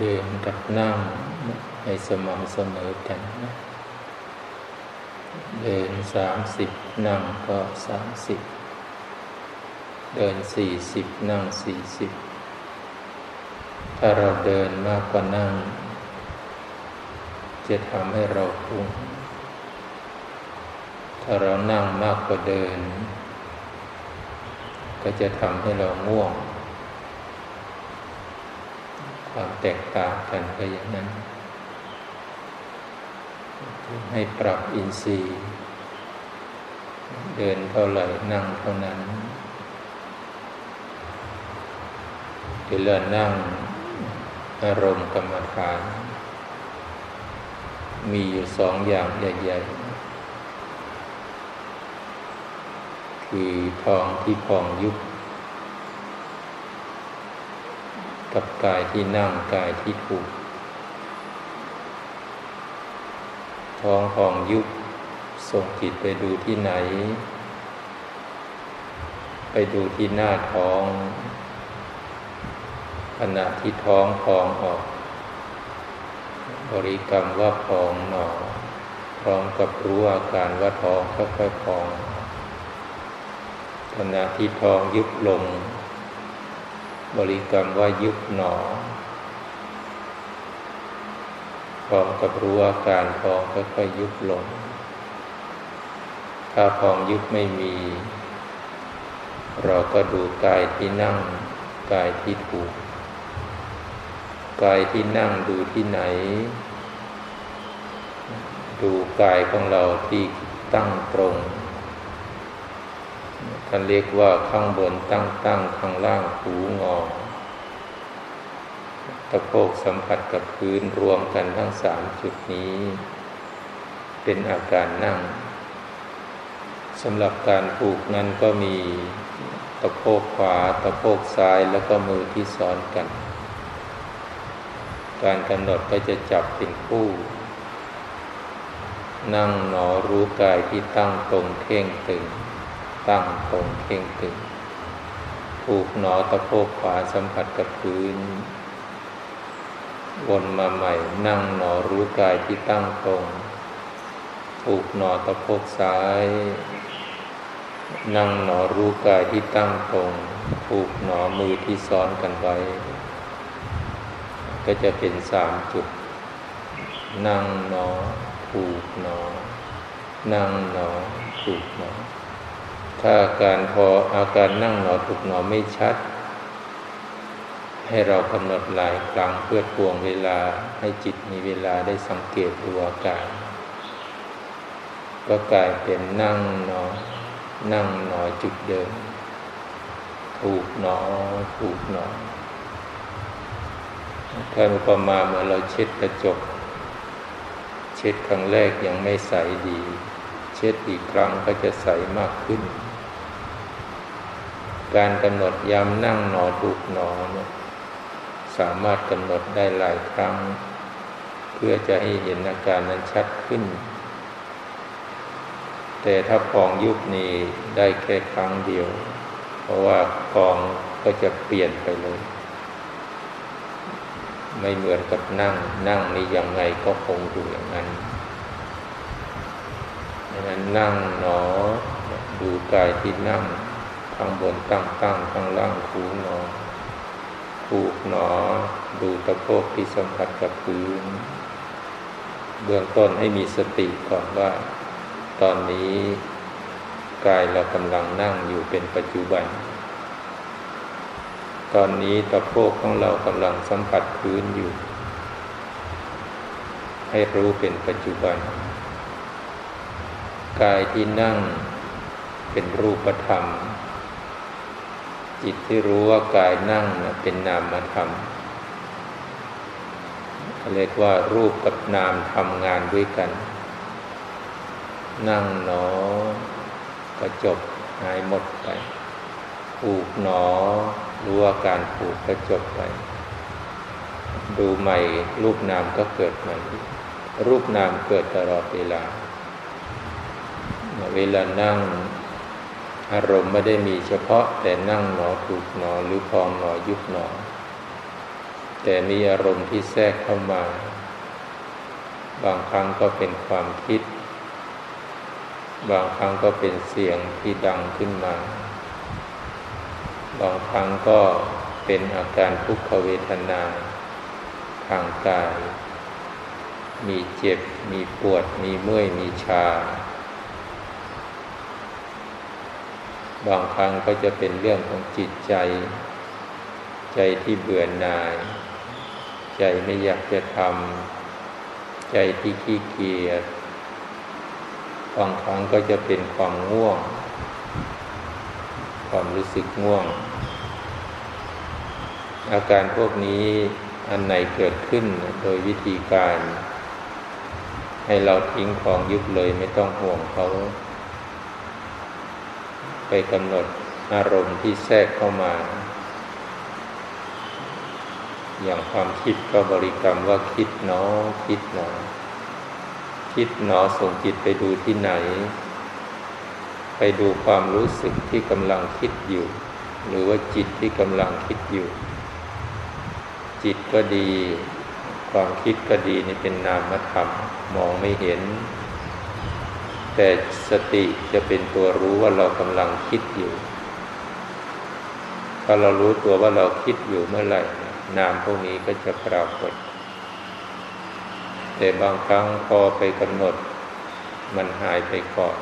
เดินกับนั่งให้สม่ำเสมอกันนะเดินสามสิบนั่งก็สามสิบเดินสี่สิบนั่งสี่สิบถ้าเราเดินมากกว่านั่ง จะทำให้เราฟุ้งถ้าเรานั่งมากกว่าเดิน ก็จะทำให้เราง่วง ความแตกต่างกันก็อย่างนั้น ให้ปรับอินทรีย์ เดินเท่าไหร่นั่งเท่านั้นเวลานั่งอารมณ์กรรมฐาน มีอยู่สองอย่างใหญ่ๆ คือทองที่พองยุบ กับกายที่นั่งกายที่ถูกท้องพองยุบส่งจิตไปดูที่ไหน ไปดูที่หน้าท้อง ขณะที่ท้องพองออก บริกรรมว่าพองหนอ พร้อมกับรู้อาการว่าท้องค่อยๆพอง ขณะที่ท้องยุบลง บริกรรมว่ายุบหนอพร้อมกับรู้อาการพองค่อยๆยุบลง ถ้าพองยุบไม่มี เราก็ดูกายที่นั่ง กายที่ถูก กายที่นั่งดูที่ไหน ดูกายของเราที่ตั้งตรง ท่านเรียกว่าข้างบนตั้งตั้งข้างล่างหูงอตะโพกสัมผัสกับพื้นรวมกันทั้งสามจุดนี้ เป็นอาการนั่งสำหรับการผูกนั้นก็มีตะโพกขวาตะโพกซ้ายแล้วก็มือที่ซ้อนกัน การกำหนดก็จะจับเป็นคู่ นั่งหนอรู้กายที่ตั้งตรงเท่งตึง ตั้งตรงเข่งตึงผูกหนอตะโพกขวาสัมผัสกับพื้น วนมาใหม่ นั่งหนอรู้กายที่ตั้งตรงผูกหนอตะโพกซ้าย นั่งหนอรู้กายที่ตั้งตรงผูกหนอมือที่ซ้อนกันไว้ ก็จะเป็นสามจุด นั่งหนอผูกหนอ นั่งหนอผูกหนอ ถ้าอาการพออาการนั่งหนอถูกหนอไม่ชัด ให้เรากำหนดหลายครั้งเพื่อทวงเวลาให้จิตมีเวลาได้สังเกตดูอาการ ก็กลายเป็นนั่งหนอ นั่งหนอจุดเดิม ถูกหนอถูกหนอถ้าอุปมาเมื่อเราเช็ดกระจก เช็ดครั้งแรกยังไม่ใสดี เช็ดอีกครั้งก็จะใสมากขึ้น การกำหนดย้ำนั่งหนอถูกหนอเนี่ยสามารถกำหนดได้หลายครั้ง เพื่อจะให้เห็นอาการนั้นชัดขึ้น แต่ถ้าพองยุบนี้ได้แค่ครั้งเดียว เพราะว่าพองก็จะเปลี่ยนไปเลย ไม่เหมือนกับนั่ง นั่งนี่ยังไงก็คงอยู่อย่างนั้นดังนั้นนั่งหนอดูกายที่นั่ง ข้างบนตั้งตั้งข้างล่างคูหนอผูกหนอ ดูตะโพกที่สัมผัสกับพื้น เบื้องต้นให้มีสติก่อนว่า ตอนนี้กายเรากำลังนั่งอยู่เป็นปัจจุบัน ตอนนี้ตะโพกของเรากำลังสัมผัสพื้นอยู่ ให้รู้เป็นปัจจุบัน กายที่นั่งเป็นรูปธรรม จิตที่รู้ว่ากายนั่งเป็นนามธรรมเรียกว่ารูปกับนามทำงานด้วยกัน นั่งหนอก็จบหายหมดไปผูกหนอ รู้ว่าการผูกก็จบไป ดูใหม่ รูปนามก็เกิดใหม่ รูปนามเกิดตลอดเวลา เวลานั่ง อารมณ์ไม่ได้มีเฉพาะแต่นั่งหนอถูกหนอหรือพองหนอยุบหนอ แต่มีอารมณ์ที่แทรกเข้ามา บางครั้งก็เป็นความคิด บางครั้งก็เป็นเสียงที่ดังขึ้นมา บางครั้งก็เป็นอาการทุกขเวทนา ทางกาย มีเจ็บ มีปวด มีเมื่อย มีชา บางครั้งก็จะเป็นเรื่องของจิตใจ ใจที่เบื่อหน่าย ใจไม่อยากจะทำใจที่ขี้เกียจบางครั้งก็จะเป็นความง่วง ความรู้สึกง่วง อาการพวกนี้อันไหนเกิดขึ้นโดยวิธีการ ให้เราทิ้งของยุบเลยไม่ต้องห่วงเขา ไปกำหนดอารมณ์ที่แทรกเข้ามา อย่างความคิดก็บริกรรมว่าคิดเนอคิดเนอคิดเนอส่งจิตไปดูที่ไหน ไปดูความรู้สึกที่กำลังคิดอยู่ หรือว่าจิตที่กำลังคิดอยู่ จิตก็ดี ความคิดก็ดีนี่เป็นนามธรรมมองไม่เห็น แต่สติจะเป็นตัวรู้ว่าเรากำลังคิดอยู่ ถ้าเรารู้ตัวว่าเราคิดอยู่เมื่อไหร่ นามพวกนี้ก็จะปรากฏ แต่บางครั้งพอไปกำหนด มันหายไปก่อน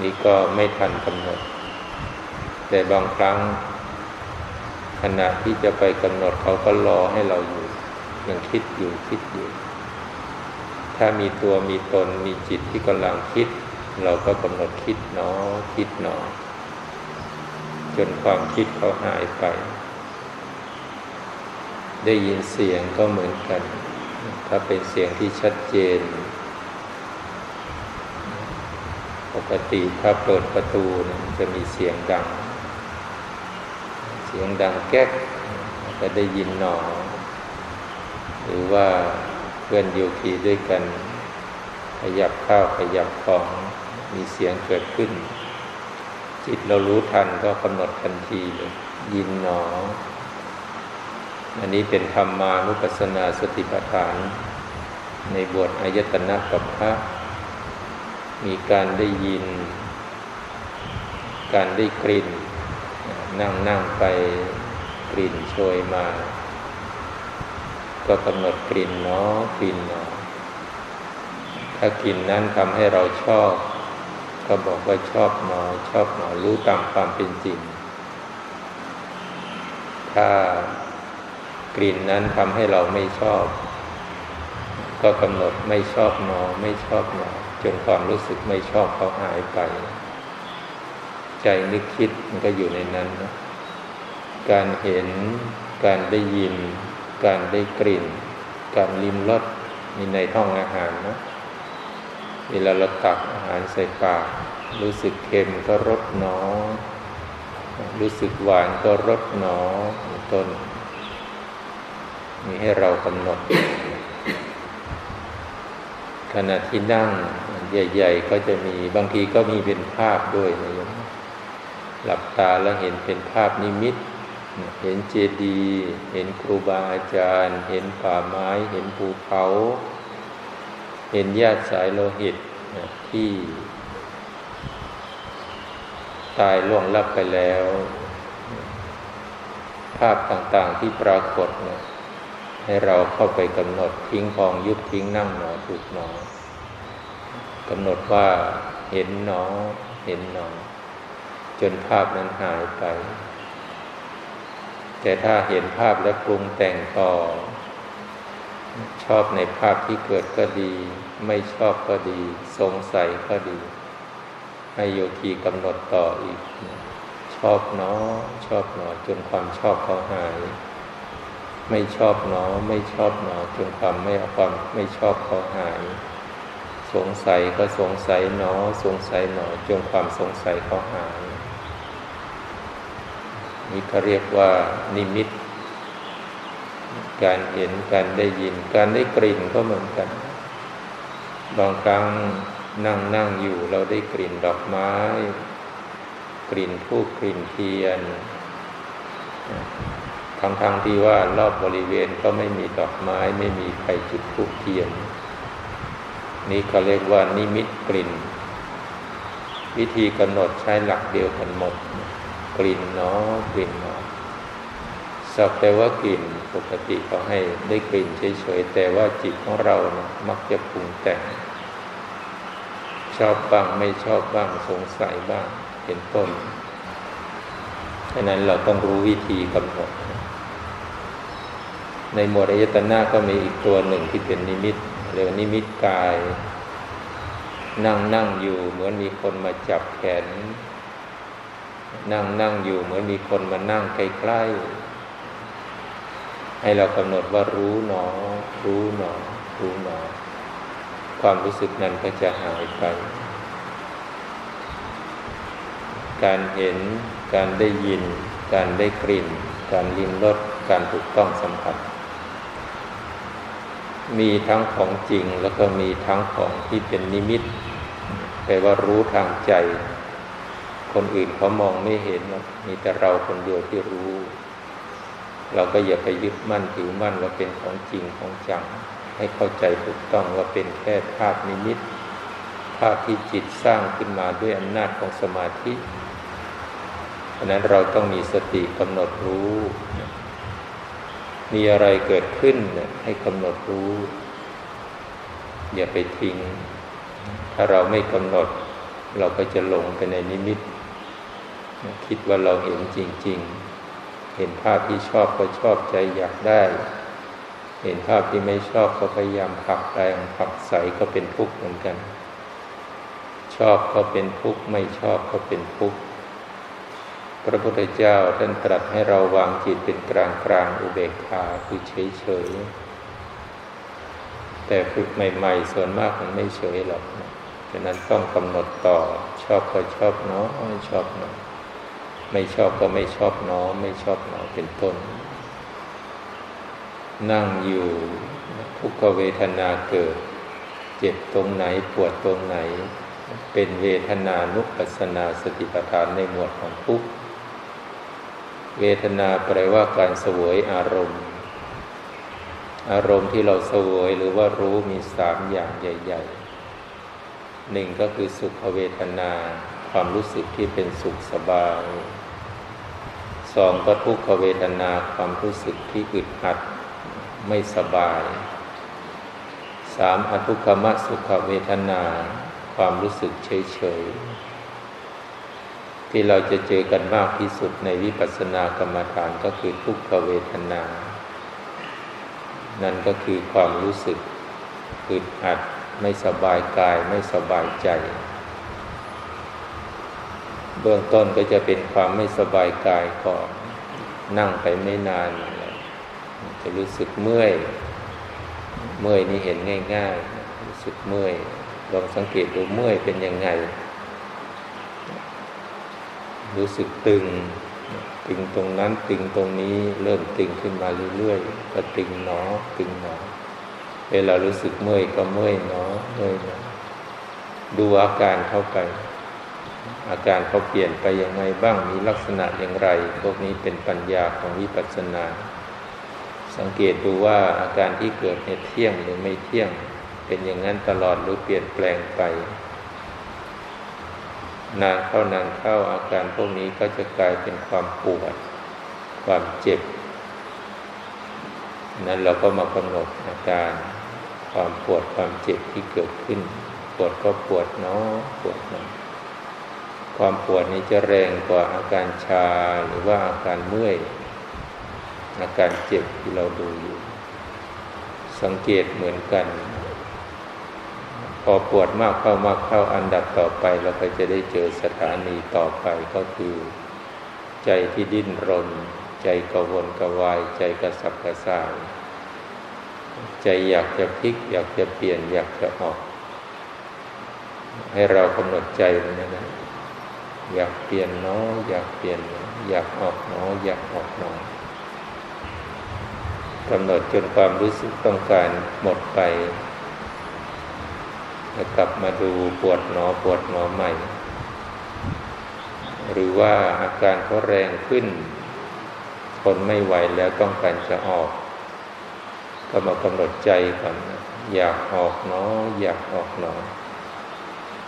นี่ก็ไม่ทันกำหนด แต่บางครั้ง ขณะที่จะไปกำหนดเขาก็รอให้เราอยู่ ยังคิดอยู่คิดอยู่ ถ้ามีตัวมีตนมีจิตที่กำลังคิด เราก็กำหนดคิดเนาะคิดเนาะจนความคิดเขาหายไป ได้ยินเสียงก็เหมือนกัน ถ้าเป็นเสียงที่ชัดเจน ปกติถ้าเปิดประตูจะมีเสียงดัง เสียงดังแก๊กก็ได้ยินหนอ หรือว่า พื่อนโยคีด้วยกัน ขยับข้าวขยับของมีเสียงเกิดขึ้น จิตเรารู้ทันก็กำหนดทันทีเลยยินหนอ อันนี้เป็นธรรมานุปัสสนาสติปัฏฐาน ในบทอายตนะกับพระมีการได้ยิน การได้กลิ่น นั่งนั่งไปกลิ่นโชยมา ก็กำหนดกลิ่นเนาะกลิ่นเนาะถ้ากลิ่นนั้นทำให้เราชอบ ก็บอกว่าชอบเนาะชอบเนาะรู้ตามความเป็นจริง ถ้ากลิ่นนั้นทำให้เราไม่ชอบ ก็กำหนดไม่ชอบเนาะไม่ชอบเนาะจนความรู้สึกไม่ชอบเขาหายไป ใจนึกคิดมันก็อยู่ในนั้นนะการเห็นการได้ยิน การได้กลิ่น การลิ้มรสมีในท้องอาหารนะเวลาเราตักอาหารใส่ปากรู้สึกเค็มก็รสหนอ รู้สึกหวานก็รสหนอต้นมีให้เรากำหนด ขณะที่นั่งใหญ่ ๆ ก็จะมีบางทีก็มีเป็นภาพด้วยนะยมหลับตาแล้วเห็นเป็นภาพนิมิต เห็นเจดีย์เห็นครูบาอาจารย์ เห็นป่าไม้ เห็นภูเขา เห็นญาติสายโลหิตที่ ตายล่วงลับไปแล้ว ภาพต่างๆที่ปรากฏเนี่ยให้เราเข้าไปกำหนดทิ้งกองยุบทิ้งนั่งหนอถูกหนอกำหนดว่าเห็นหนอ เห็นหนอ จนภาพนั้นหายไป แต่ถ้าเห็นภาพแล้วปรุงแต่งต่อ ชอบในภาพที่เกิดก็ดี ไม่ชอบก็ดี สงสัยก็ดี ให้โยคีกำหนดต่ออีก ชอบเนาะชอบเนาะจนความชอบเขาหาย ไม่ชอบเนาะไม่ชอบเนาะจนความไม่เอาความไม่ชอบเขาหาย สงสัยก็สงสัยเนาะสงสัยเนาะจนความสงสัยเขาหาย นี่เขาเรียกว่านิมิต การเห็นการได้ยิน การได้กลิ่นก็เหมือนกัน บางครั้งนั่งนั่งอยู่เราได้กลิ่นดอกไม้ กลิ่นทูบกลิ่นเทียนททั้งๆทที่ว่ารอบบริเวณก็ไม่มีดอกไม้ไม่มีใครจุดธูปเทียน นี่เขาเรียกว่านิมิตกลิ่น วิธีกำหนดใช้หลักเดียวกันหมด กลิ่นเนาะกลิ่นเนาะสักแต่ว่ากลิ่นปกติเขาให้ได้กลิ่นเฉยๆแต่ว่าจิตของเรานะมักจะปรุงแต่ง ชอบบ้างไม่ชอบบ้างสงสัยบ้างเป็นต้นฉะนั้นเราต้องรู้วิธีกำหนดในหมวดอายตนะก็มีอีกตัวหนึ่งที่เป็นนิมิตเรียกนิมิตกาย นั่งนั่งอยู่เหมือนมีคนมาจับแขน นั่งนั่งอยู่เหมือนมีคนมานั่งใกล้ๆให้เรากำหนดว่ารู้หนอ รู้หนอ รู้หนอ ความรู้สึกนั้นก็จะหายไป การเห็น การได้ยิน การได้กลิ่น การลิ้มรสการถูกต้องสัมผัส มีทั้งของจริงแล้วก็มีทั้งของที่เป็นนิมิตแปลว่ารู้ทางใจ คนอื่นเขามองไม่เห็นมีแต่เราคนเดียวที่รู้ เราก็อย่าไปยึดมั่นถือมั่นว่าเป็นของจริงของจัง ให้เข้าใจถูกต้องว่าเป็นแค่ภาพนิมิต ภาพที่จิตสร้างขึ้นมาด้วยอำนาจของสมาธิเพราะนั้นเราต้องมีสติกำหนดรู้ มีอะไรเกิดขึ้นให้กำหนดรู้ อย่าไปทิ้ง ถ้าเราไม่กำหนดเราก็จะหลงไปในนิมิต คิดว่าเราเห็นจริง ๆ เห็นภาพที่ชอบก็ชอบใจอยากได้ เห็นภาพที่ไม่ชอบก็พยายามผักแรงผักใสก็เป็นทุกข์เหมือนกัน ชอบก็เป็นทุกข์ไม่ชอบก็เป็นทุกข์พระพุทธเจ้าท่านตรัสให้เราวางจิตเป็นกลางกลางอุเบกขาคือเฉยเฉยแต่ฝึกใหม่ ๆ ส่วนมากมันไม่เฉยหรอกฉะนั้นต้องกำหนดต่อชอบก็ชอบเนาะไม่ชอบเนาะ ไม่ชอบก็ไม่ชอบเนาะไม่ชอบเนาะเป็นต้น นั่งอยู่ทุกขเวทนาเกิด เจ็บตรงไหนปวดตรงไหน เป็นเวทนานุปัสสนาสติปัฏฐานในหมวดของทุกเวทนาแปลว่าการสวยอารมณ์ อารมณ์ที่เราสวยหรือว่ารู้มีสามอย่างใหญ่ๆหนึ่งก็คือสุขเวทนาความรู้สึกที่เป็นสุขสบาย สองก็ทุกขเวทนาความรู้สึกที่อึดอัดไม่สบายสามอทุกขมสุขเวทนา ความรู้สึกเฉยๆที่เราจะเจอกันมากที่สุดในวิปัสสนากรรมฐานก็คือทุกขเวทนา นั่นก็คือความรู้สึกอึดอัดไม่สบายกายไม่สบายใจ เบื้องต้นก็จะเป็นความไม่สบายกายก่อนนั่งไปไม่นาน จะรู้สึกเมื่อย เมื่อยนี่เห็นง่ายๆ รู้สึกเมื่อยลองสังเกตดูเมื่อยเป็นยังไง รู้สึกตึง ตึงตรงนั้นตึงตรงนี้เริ่มตึงขึ้นมาเรื่อยๆก็ตึงหนอตึงหนอเวลารู้สึกเมื่อยก็เมื่อยหนอเมื่อยหนอดูอาการเข้าไป อาการเขาเปลี่ยนไปยังไงบ้างมีลักษณะอย่างไร พวกนี้เป็นปัญญาของวิปัสสนา สังเกตดูว่าอาการที่เกิดเนี่ยเที่ยงหรือไม่เที่ยง เป็นอย่างนั้นตลอดหรือเปลี่ยนแปลงไป นานเข้านานเข้าอาการพวกนี้ก็จะกลายเป็นความปวด ความเจ็บ นั้นเราก็มากำหนดอาการความปวดความเจ็บที่เกิดขึ้น ปวดก็ปวดเนาะปวดเนาะ ความปวดนี้จะแรงกว่าอาการชาหรือว่าอาการเมื่อย อาการเจ็บที่เราดูอยู่ สังเกตเหมือนกัน พอปวดมากเข้ามากเข้าอันดับต่อไปเราก็จะได้เจอสถานีต่อไปก็คือ ใจที่ดิ้นรน ใจกระวนกระวายใจกระสับกระส่ายใจอยากจะพลิก อยากจะเปลี่ยนอยากจะออก ให้เรากำหนดใจมันนะ อยากเปลี่ยนเนาะอยากเปลี่ยน อยากออกเนาะอยากออกเนาะกำหนดจนความรู้สึกต้องการหมดไปจะกลับมาดูปวดหนอปวดหนอใหม่ หรือว่าอาการเขาแรงขึ้นทนไม่ไหวแล้วต้องการจะออก ก็มากำหนดใจก่อนอยากออกเนาะอยากออกเนาะ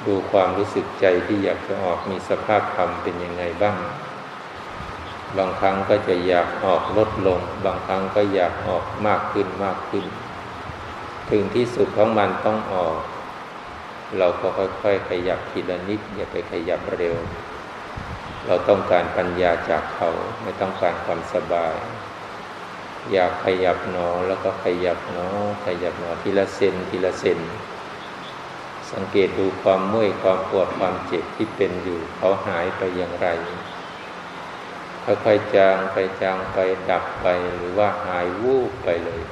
ดูความรู้สึกใจที่อยากจะออกมีสภาพธรรมเป็นยังไงบ้าง บางครั้งก็จะอยากออกลดลง บางครั้งก็อยากออกมากขึ้นมากขึ้น ถึงที่สุดของมันต้องออก เราก็ค่อยๆขยับทีละนิด อย่าไปขยับเร็ว เราต้องการปัญญาจากเขาไม่ต้องการความสบาย อยากขยับหนอแล้วก็ขยับหนอขยับหนอทีละเซนทีละเซน สังเกตดูความเมื่อยความปวดความเจ็บที่เป็นอยู่ เขาหายไปอย่างไรค่อยๆจางไปจางไปดับไปหรือว่าหายวูบไปเลย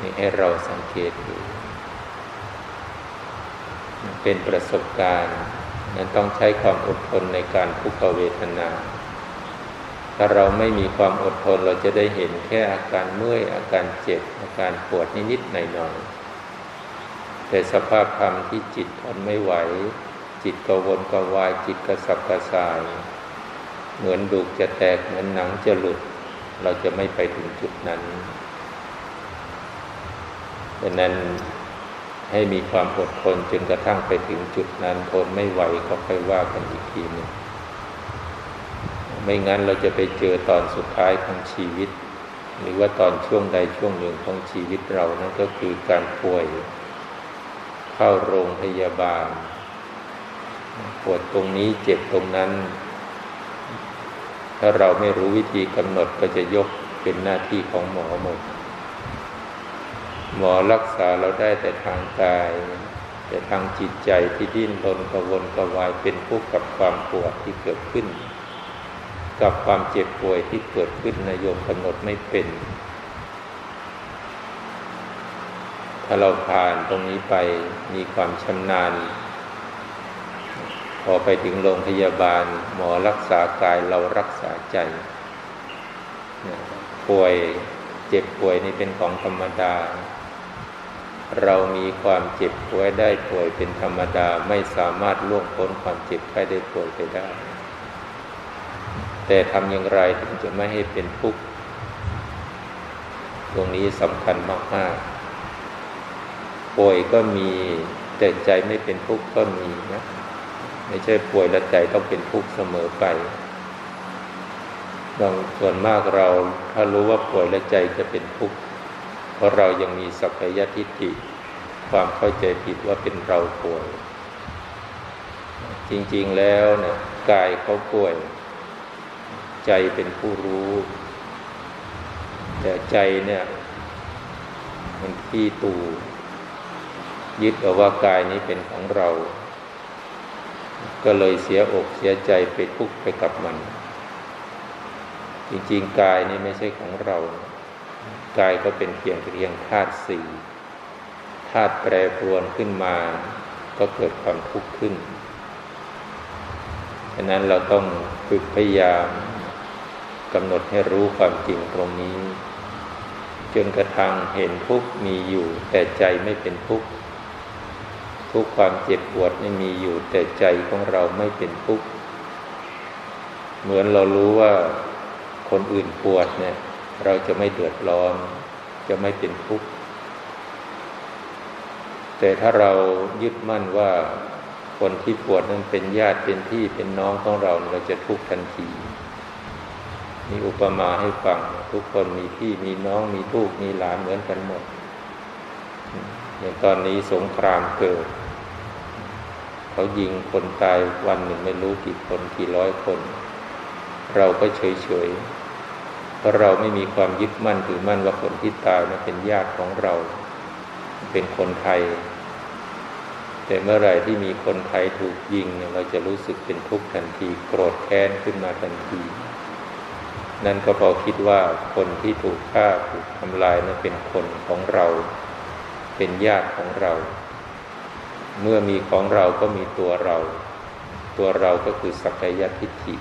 นี่ให้เราสังเกตดู เป็นประสบการณ์นั้นต้องใช้ความอดทนในการทุกขเวทนา ถ้าเราไม่มีความอดทนเราจะได้เห็นแค่อาการเมื่อยอาการเจ็บอาการปวดนิดๆหน่อยๆ แต่สภาพธรรมที่จิตทนไม่ไหว จิตกวนกวายจิตกระสับกระส่าย เหมือนดุกจะแตกเหมือนหนังจะหลุด เราจะไม่ไปถึงจุดนั้นดังนั้นให้มีความอดทนจนกระทั่งไปถึงจุดนั้นทนไม่ไหวก็ค่อยว่ากันอีกทีหนึ่งไม่งั้นเราจะไปเจอตอนสุดท้ายของชีวิต หรือว่าตอนช่วงใดช่วงหนึ่งของชีวิตเรานั่นก็คือการป่วย เข้าโรงพยาบาล ปวดตรงนี้เจ็บตรงนั้น ถ้าเราไม่รู้วิธีกำหนดก็จะยกเป็นหน้าที่ของหมอหมด หมอรักษาเราได้แต่ทางกาย แต่ทางจิตใจที่ดิ้นรนกระวนกระวายเป็นผู้กับความปวดที่เกิดขึ้น กับความเจ็บป่วยที่เกิดขึ้นนายโยมกำหนดไม่เป็น ถ้าเราผ่านตรงนี้ไปมีความชำนาญ พอไปถึงโรงพยาบาล หมอรักษากายเรารักษาใจ ป่วยเจ็บป่วยนี่เป็นของธรรมดา เรามีความเจ็บป่วยได้ป่วยเป็นธรรมดาไม่สามารถล่วงพ้นความเจ็บไข้ได้ป่วยไปได้ แต่ทำอย่างไรถึงจะไม่ให้เป็นทุกข์ตรงนี้สำคัญมากๆ ป่วยก็มีแต่ใจไม่เป็นทุกข์ก็มีนะไม่ใช่ป่วยแล้วใจต้องเป็นทุกข์เสมอไปบางส่วนมากเราถ้ารู้ว่าป่วยและใจจะเป็นทุกข์เพราะเรายังมีสัพยทิฏฐิความเข้าใจผิดว่าเป็นเราป่วย จริงๆแล้วเนี่ยกายเขาป่วย ใจเป็นผู้รู้ แต่ใจเนี่ย มันที่ตู ยึดเอาว่ากายนี้เป็นของเรา ก็เลยเสียอกเสียใจไปทุกข์ไปกับมัน จริงๆ กายนี้ไม่ใช่ของเรา กายก็เป็นเพียงเพียงธาตุสี่ธาตุแปรปรวนขึ้นมา ก็เกิดความทุกข์ขึ้นฉะนั้นเราต้องฝึกพยายามกำหนดให้รู้ความจริงตรงนี้จนกระทั่งเห็นทุกข์มีอยู่แต่ใจไม่เป็นทุกข์ ทุกความเจ็บปวดไม่มีอยู่แต่ใจของเราไม่เป็นทุกข์เหมือนเรารู้ว่าคนอื่นปวดเนี่ย เราจะไม่เดือดร้อน จะไม่เป็นทุกข์แต่ถ้าเรายึดมั่นว่าคนที่ปวดนั้นเป็นญาติเป็นพี่เป็นน้องของเราเราจะทุกข์ทันทีมีอุปมาให้ฟัง ทุกคนมีพี่มีน้องมีลูกมีหลานเหมือนกันหมดอย่างตอนนี้สงครามเกิด เขายิงคนตายวันหนึ่งไม่รู้กี่คนกี่ร้อยคน เราก็เฉยเฉยเพราะเราไม่มีความยึดมั่นถือมั่นว่าคนที่ตายนั้นเป็นญาติของเรา เป็นคนไทย แต่เมื่อไรที่มีคนไทยถูกยิงเราจะรู้สึกเป็นทุกข์ทันทีโกรธแค้นขึ้นมาทันที นั่นก็พอคิดว่าคนที่ถูกฆ่าถูกทำลายนั้นเป็นคนของเรา เป็นญาติของเรา เมื่อมีของเราก็มีตัวเรา ตัวเราก็คือสักยทิฏฐิ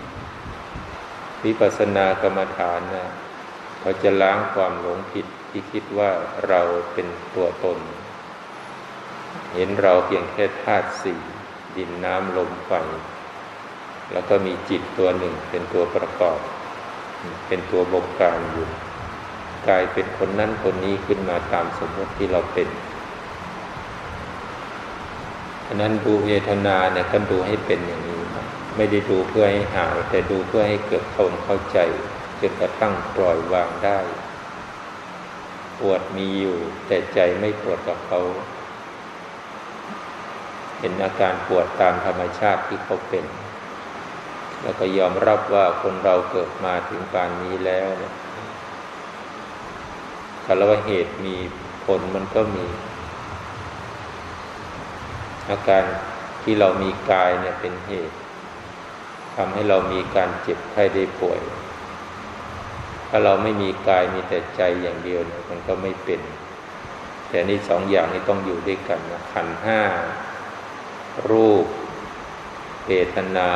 วิปัสสนากรรมฐานนะเขาจะล้างความหลงผิดที่คิดว่าเราเป็นตัวตน เห็นเราเพียงแค่ธาตุสี่ดินน้ำลมไฟแล้วก็มีจิตตัวหนึ่งเป็นตัวประกอบ เป็นตัวบงการอยู่กลายเป็นคนนั้นคนนี้ขึ้นมาตามสมมติที่เราเป็น อันนั้นดูเวทนาเนี่ยก็ดูให้เป็นอย่างนี้นะไม่ได้ดูเพื่อให้หายแต่ดูเพื่อให้เกิดคนเข้าใจจนกระทั่งปล่อยวางได้ ปวดมีอยู่ แต่ใจไม่ปวดกับเขาเห็นอาการปวดตามธรรมชาติที่เขาเป็น แล้วก็ยอมรับว่าคนเราเกิดมาถึงปานนี้แล้วเนี่ยคารว่าเหตุมีผลมันก็มี อาการที่เรามีกายเนี่ยเป็นเหตุทำให้เรามีการเจ็บไข้ได้ป่วย ถ้าเราไม่มีกายมีแต่ใจอย่างเดียวเนี่ยมันก็ไม่เป็น แต่นี่สองอย่างนี้ต้องอยู่ด้วยกันนะขันห้ารูปเวทนา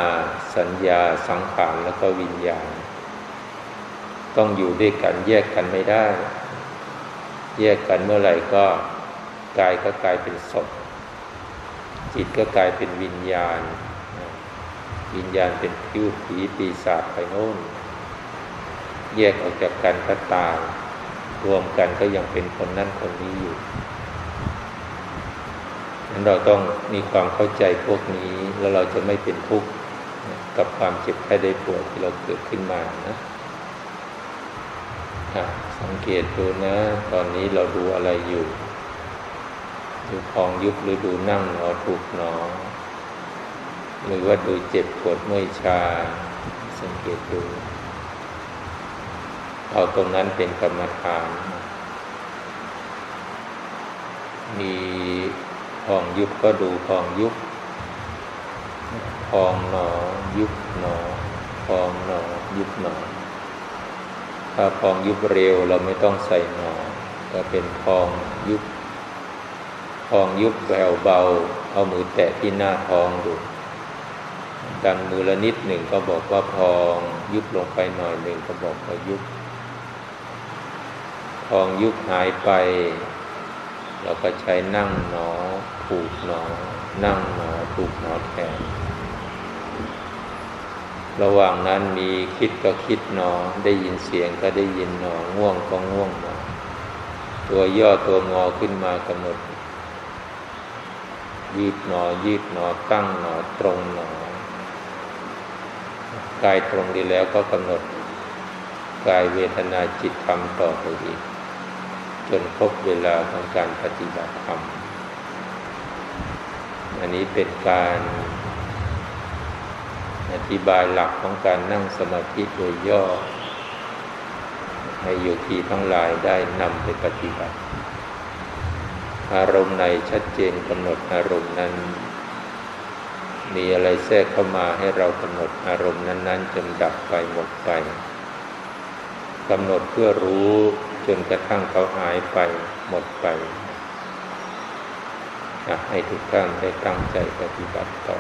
สัญญา สังขารแล้วก็วิญญาณ ต้องอยู่ด้วยกันแยกกันไม่ได้ แยกกันเมื่อไหร่ก็กายก็กลายเป็นศพ จิตก็กลายเป็นวิญญาณ วิญญาณเป็นผิวผีปีศาจไปโน่น แยกออกจากกันก็ตายรวมกันก็ยังเป็นคนนั่นคนนี้อยู่นั้นเราต้องมีความเข้าใจพวกนี้แล้วเราจะไม่เป็นทุกข์กับความเจ็บแค่ได้ปวดที่เราเกิดขึ้นมานะสังเกตดูนะ ตอนนี้เราดูอะไรอยู่ ดูพองยุบหรือดูนั่งหนอถูกหนอ หรือว่าดูเจ็บปวดเมื่อยชา สังเกตดู เอาตรงนั้นเป็นกรรมฐาน มีพองยุบก็ดูพองยุบ พองหนอ ยุบหนอ พองหนอ ยุบหนอ ถ้าพองยุบเร็วเราไม่ต้องใส่หนอก็เป็นพองยุบ พองยุบแววเบา เอามือแตะที่หน้าท้องดูดันมือละนิดหนึ่งก็บอกว่าพองยุบลงไปหน่อยหนึ่งก็บอกว่ายุบ พองยุบหายไป เราก็ใช้นั่งหนอถูกหนอ นั่งหนอถูกหนอแทนระหว่างนั้นมีคิดก็คิดหนอ ได้ยินเสียงก็ได้ยินหนอ ง่วงก็ง่วงหนอ ตัวย่อตัวงอขึ้นมากำหนด ยืดหนอ ยืดหนอ ตั้งหนอ ตรงหนอกายตรงดีแล้วก็กำหนดกายเวทนาจิตธรรมต่อไปอีก จนครบเวลาของการปฏิบัติธรรม อันนี้เป็นการอธิบายหลักของการนั่งสมาธิโดยย่อ ให้โยคีทั้งหลายได้นำไปปฏิบัติ อารมณ์ในชัดเจนกำหนดอารมณ์นั้น มีอะไรแทรกเข้ามาให้เรากำหนดอารมณ์นั้นๆจนดับไปหมดไปกำหนดเพื่อรู้จนกระทั่งเขาหายไปหมดไปให้ทุกท่านได้ตั้งใจปฏิบัติต่อ